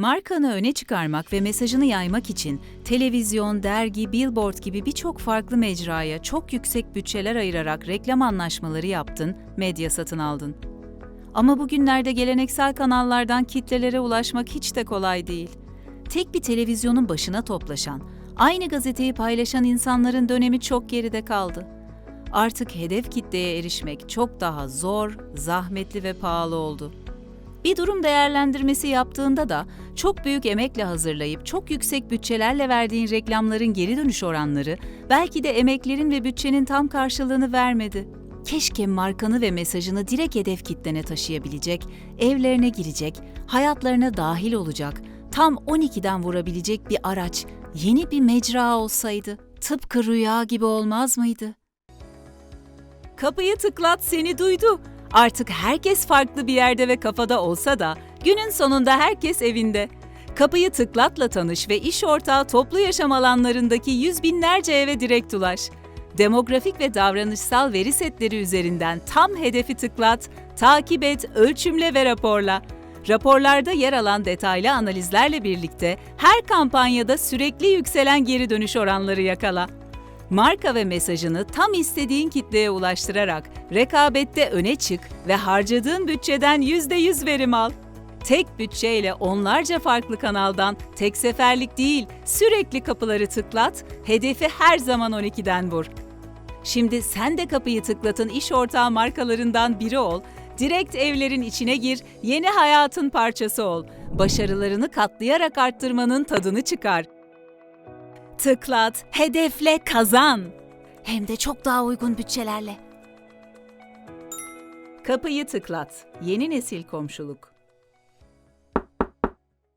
Markanı öne çıkarmak ve mesajını yaymak için televizyon, dergi, billboard gibi birçok farklı mecraya çok yüksek bütçeler ayırarak reklam anlaşmaları yaptın, medya satın aldın. Ama bugünlerde geleneksel kanallardan kitlelere ulaşmak hiç de kolay değil. Tek bir televizyonun başına toplaşan, aynı gazeteyi paylaşan insanların dönemi çok geride kaldı. Artık hedef kitleye erişmek çok daha zor, zahmetli ve pahalı oldu. Bir durum değerlendirmesi yaptığında da çok büyük emekle hazırlayıp çok yüksek bütçelerle verdiğin reklamların geri dönüş oranları belki de emeklerin ve bütçenin tam karşılığını vermedi. Keşke markanı ve mesajını direkt hedef kitlene taşıyabilecek, evlerine girecek, hayatlarına dahil olacak, tam 12'den vurabilecek bir araç, yeni bir mecra olsaydı. Tıpkı rüya gibi olmaz mıydı? Kapıyı tıklat seni duydu. Artık herkes farklı bir yerde ve kafada olsa da günün sonunda herkes evinde. Kapıyı tıklatla tanış ve iş ortağı toplu yaşam alanlarındaki yüz binlerce eve direkt ulaş. Demografik ve davranışsal veri setleri üzerinden tam hedefi tıklat, takip et, ölçümle ve raporla. Raporlarda yer alan detaylı analizlerle birlikte her kampanyada sürekli yükselen geri dönüş oranları yakala. Marka ve mesajını tam istediğin kitleye ulaştırarak rekabette öne çık ve harcadığın bütçeden %100 verim al. Tek bütçeyle onlarca farklı kanaldan tek seferlik değil, sürekli kapıları tıklat, hedefi her zaman 12'den vur. Şimdi sen de kapıyı tıklatın iş ortağı markalarından biri ol, direkt evlerin içine gir, yeni hayatın parçası ol. Başarılarını katlayarak arttırmanın tadını çıkar. Tıklat, hedefle, kazan. Hem de çok daha uygun bütçelerle. Kapıyı tıklat. Yeni nesil komşuluk.